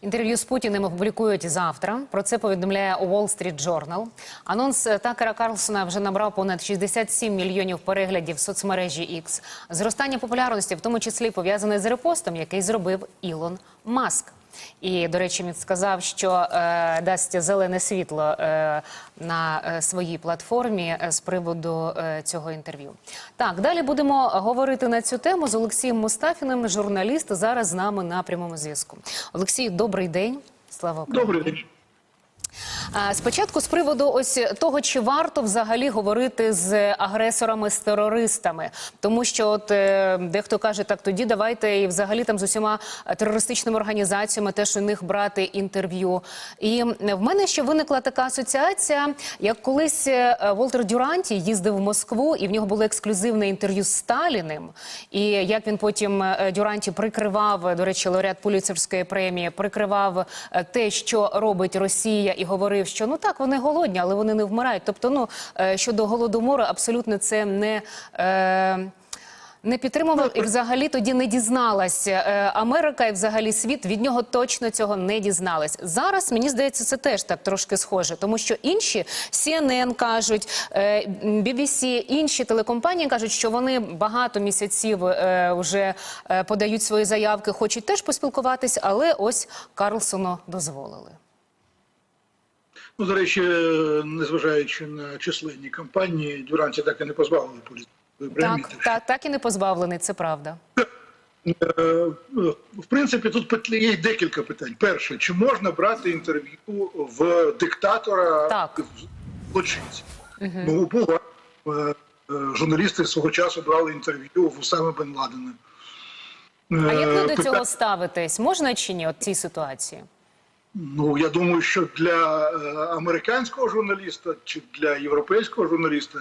Інтерв'ю з Путіним опублікують завтра. Про це повідомляє Wall Street Journal. Анонс Такера Карлсона вже набрав понад 67 мільйонів переглядів в соцмережі X. Зростання популярності, в тому числі пов'язане з репостом, який зробив Ілон Маск. І, до речі, він сказав, що е, дасть зелене світло е, на е, своїй платформі е, з приводу е, цього інтерв'ю. Так, далі будемо говорити на цю тему з Олексієм Мустафіним, журналіст зараз з нами на прямому зв'язку. Олексій, добрий день. Слава Україні. Добрий день. Спочатку з приводу ось того, чи варто взагалі говорити з агресорами, з терористами, тому що от е, дехто каже, так тоді давайте і взагалі там з усіма терористичними організаціями теж у них брати інтерв'ю. І в мене ще виникла така асоціація, як колись е, Волтер Дюранті їздив в Москву, і в нього було ексклюзивне інтерв'ю з Сталіним. І як він потім е, Дюранті прикривав, до речі, лауреат Пуліцерської премії, прикривав е, те, що робить Росія, і говорив, що ну так вони голодні, але вони не вмирають. Тобто, ну е, щодо голодомору, абсолютно це не. Е, не підтримував і взагалі тоді не дізналася Е, Америка і взагалі світ від нього точно цього не дізналась. Зараз мені здається, це теж так трошки схоже, тому що інші CNN кажуть, е, BBC, інші телекомпанії кажуть, що вони багато місяців е, вже е, подають свої заявки, хочуть теж поспілкуватись, але ось Карлсону дозволили. Ну, до речі, незважаючи на численні кампанії, Дюранті так і не позбавили політичної премії. Так, так, так і не позбавлений, це правда. Е, В принципі, тут є декілька питань. Перше, чи можна брати інтерв'ю в диктатора Так. злочинця? Ну, було. Е, е, Журналісти свого часу брали інтерв'ю в Усами Бен Ладена. А як ви до цього ставитесь? Можна чи ні? От цій ситуації? Ну я думаю, що для е, американського журналіста чи для європейського журналіста,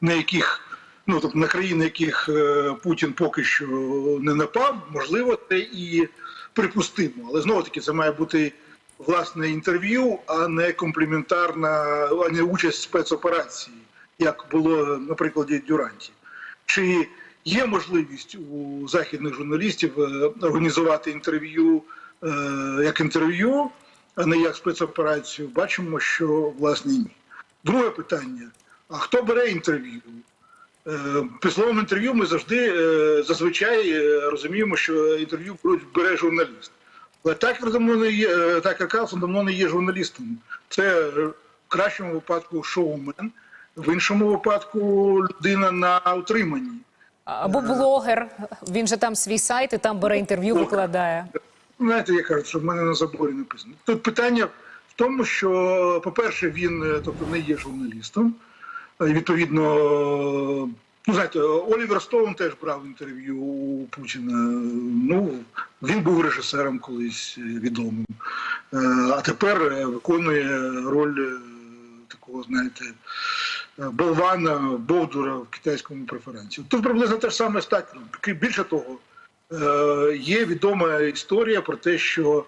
на яких ну тобто на країни, яких е, Путін поки що не напав, можливо, це і припустимо. Але знову таки це має бути власне інтерв'ю, а не компліментарна, а не участь в спецоперації, як було на прикладі Дюранті. Чи є можливість у західних журналістів е, організувати інтерв'ю як інтерв'ю, а не як спецоперацію? Бачимо, що власне ні. Друге питання: а хто бере інтерв'ю? Е, Під словом інтерв'ю ми завжди е, зазвичай е, розуміємо, що інтерв'ю бере журналіст. Але так давно не є, е, так Карлсон давно не є журналістом. Це в кращому випадку шоумен, в іншому випадку людина на утриманні. Або блогер, він же там свій сайт і там бере інтерв'ю, викладає. Знаєте, я кажу, що в мене на заборі написано. Тут питання в тому, що, по-перше, він е, тобто, не є журналістом. Е, Відповідно, ну знаєте, Олівер Стоун теж брав інтерв'ю у Путіна. Ну, він був режисером колись е, відомим. А тепер виконує роль такого, знаєте, болвана, бовдура в китайському преференції. Тут приблизно те ж саме Такером. Більше того, є відома історія про те, що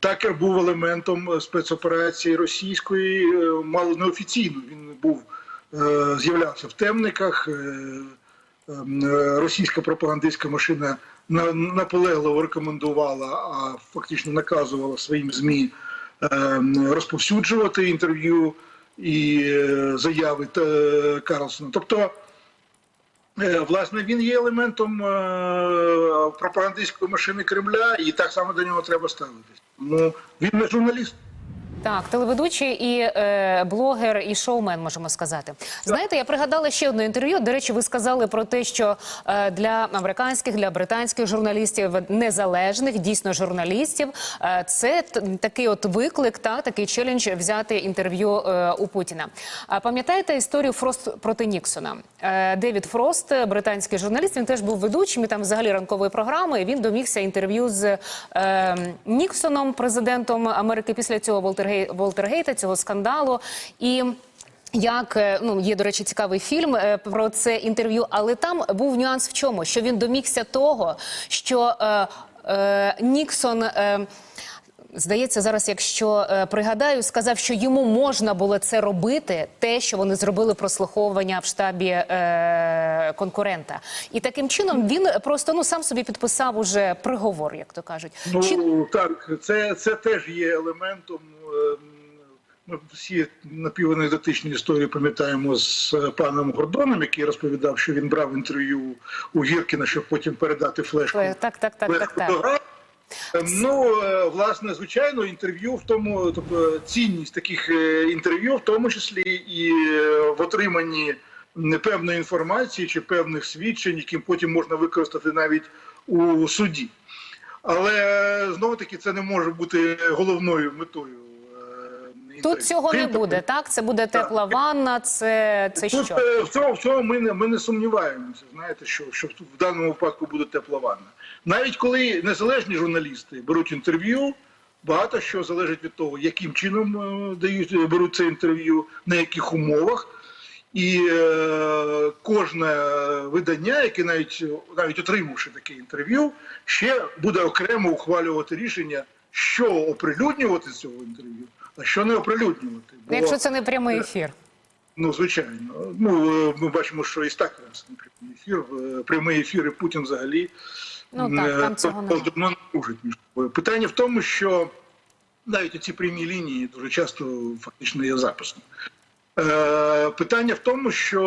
Такер був елементом спецоперації російської, е, мало неофіційно. Він був е, з'являвся в темниках. е, ем, е, Російська пропагандистська машина наполегливо рекомендувала, а фактично наказувала своїм змі ем, розповсюджувати інтерв'ю і е, заяви е, Карлсона. Тобто. Е, Власне, він є елементом е, пропагандистської машини Кремля, і так само до нього треба ставитись. Ну він не журналіст. Так, телеведучий і е, блогер, і шоумен, можемо сказати. Знаєте, я пригадала ще одне інтерв'ю. До речі, ви сказали про те, що е, для американських, для британських журналістів незалежних, дійсно журналістів, е, це такий от виклик, та такий челендж взяти інтерв'ю е, у Путіна. А пам'ятаєте історію Фрост проти Ніксона? Е, Девід Фрост, британський журналіст, він теж був ведучим і там взагалі ранкової програми. і Він домігся інтерв'ю з е, Ніксоном, президентом Америки. Після цього Волтергей, Волтергейта, цього скандалу. І як е, ну є до речі цікавий фільм е, про це інтерв'ю, але там був нюанс в чому, що він домігся того, що е, е, Ніксон. Е, Здається, зараз, якщо е, пригадаю, сказав, що йому можна було це робити, те, що вони зробили прослуховування в штабі е, конкурента, і таким чином він просто ну сам собі підписав уже приговор, як то кажуть. Ну Чи так, це, це теж є елементом. е, Ми всі напіванекдотичні історії пам'ятаємо з е, паном Гордоном, який розповідав, що він брав інтерв'ю у Гіркіна, щоб потім передати флешку. так, так, так, так, флешку так. до гри. Е, Ну, е, власне, звичайно, інтерв'ю в тому, тобто цінність таких е, інтерв'ю, в тому числі і е, в отриманні непевної інформації чи певних свідчень, які потім можна використати навіть у суді. Але знову таки це не може бути головною метою. Тут цього не буде, так? Це буде тепла ванна, це, це Тут що? е, в цьому, в цьому ми не ми не сумніваємося. Знаєте, що, що в даному випадку буде тепла ванна. Навіть коли незалежні журналісти беруть інтерв'ю, багато що залежить від того, яким чином е, дають е, беруть це інтерв'ю, на яких умовах. І е, кожне видання, яке навіть навіть отримавши таке інтерв'ю, ще буде окремо ухвалювати рішення, що оприлюднювати з цього інтерв'ю, що не оприлюднювати. Бо- Якщо це не прямий ефір. Ну, звичайно. Ну, е, ми бачимо, що і так раз не прямий ефір. е, Прямий ефір і Путін взагалі Ну так, е, там цього не дружать між собою. Питання в тому, що навіть ці прямі лінії дуже часто фактично є записом. Питання в тому, що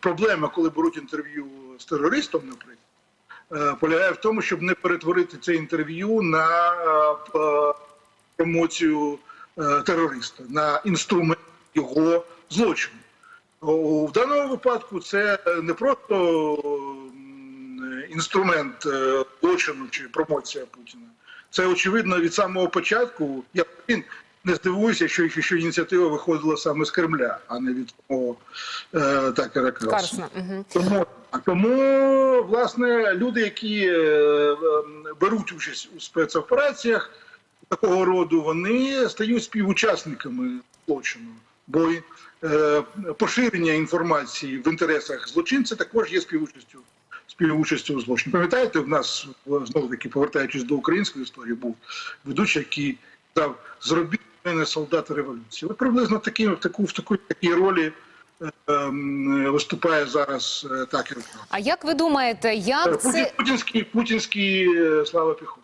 проблема, коли беруть інтерв'ю з терористом, наприклад, полягає в тому, щоб не перетворити це інтерв'ю на промоцію е, терориста, на інструмент його злочину. В даному випадку це не просто інструмент е, злочину чи промоція Путіна. Це очевидно від самого початку. Я він не здивуюся, що, що ініціатива виходила саме з Кремля, а не від самого е, Такера. Угу. Тому, тому, власне, люди, які е, е, беруть участь у спецопераціях такого роду, вони стають співучасниками злочину. Бо е, поширення інформації в інтересах злочинця також є співучастю співучастю у злочині. Пам'ятаєте, в нас знову таки повертаючись до української історії, був ведучий, який сказав: зробіть мене солдата революції. От приблизно такі, в таку в таку такій ролі е, ем, виступає зараз е, Такер. А як ви думаєте, як Путін, це путінський, путінський е, Слава Піхош.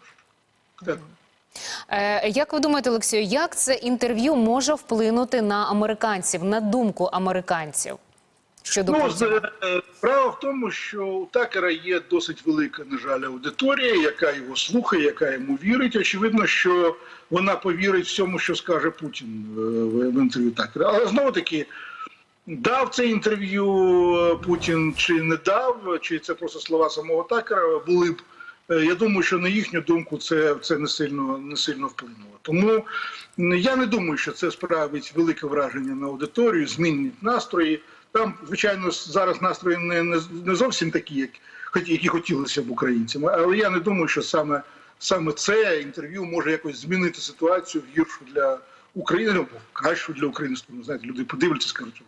Е, як ви думаєте, Олексію, як це інтерв'ю може вплинути на американців, на думку американців щодо Ну, справа в тому, що у Такера є досить велика, на жаль, аудиторія, яка його слухає, яка йому вірить. Очевидно, що вона повірить всьому, що скаже Путін е, в інтерв'ю Такера. Але знову таки. Дав це інтерв'ю Путін чи не дав, чи це просто слова самого Такера були б. Е, Я думаю, що на їхню думку це, це не сильно не сильно вплинуло. Тому я не думаю, що це справить велике враження на аудиторію, змінить настрої. Там, звичайно, зараз настрої не, не, не зовсім такі, як які хотілося б українцям. Але я не думаю, що саме, саме це інтерв'ю може якось змінити ситуацію в гіршу для України, або кращу для України. сторону. Знаєте, люди подивляться, скажуть,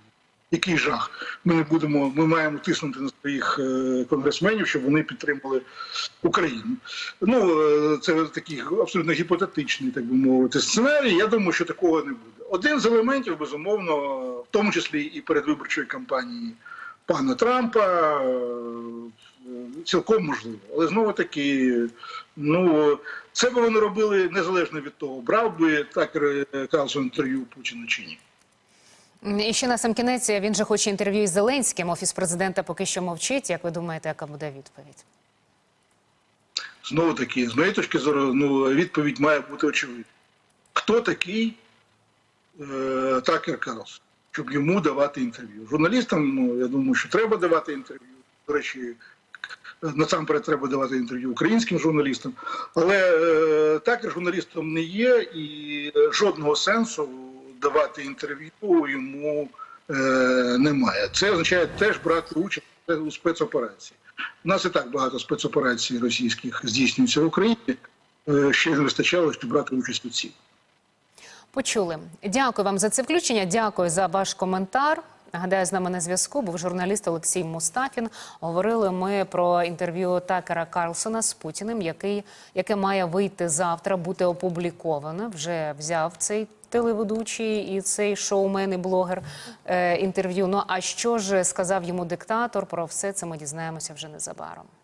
який жах. Ми не будемо, ми маємо тиснути на своїх е, конгресменів, щоб вони підтримали Україну. Ну е, це такий абсолютно гіпотетичний, так би мовити, сценарій. Я думаю, що такого не буде. Один з елементів, безумовно, в тому числі і передвиборчої кампанії пана Трампа, е, цілком можливо. Але знову таки, ну це би вони робили незалежно від того, брав би так Карлсон інтерв'ю Путіна чи ні. І ще на сам кінець він же хоче інтерв'ю із Зеленським. Офіс президента поки що мовчить. Як ви думаєте, яка буде відповідь? Знову таки, з моєї точки зору, ну відповідь має бути очевидна. Хто такий е, Такер Карлсон, щоб йому давати інтерв'ю? Журналістам, ну я думаю, що треба давати інтерв'ю. До речі, насамперед треба давати інтерв'ю українським журналістам. Але е, Такер журналістом не є, і е, жодного сенсу давати інтерв'ю йому е, немає. Це означає теж брати участь у спецоперації. У нас і так багато спецоперацій російських здійснюється в Україні. Е, Ще не вистачало, щоб брати участь у цій. Почули. Дякую вам за це включення. Дякую за ваш коментар. Нагадаю, з нами на зв'язку був журналіст Олексій Мустафін. Говорили ми про інтерв'ю Такера Карлсона з Путіним, який яке має вийти завтра, бути опубліковане. Вже взяв цей телеведучий і цей шоумен і блогер е, інтерв'ю. Ну а що ж сказав йому диктатор? Про все це ми дізнаємося вже незабаром.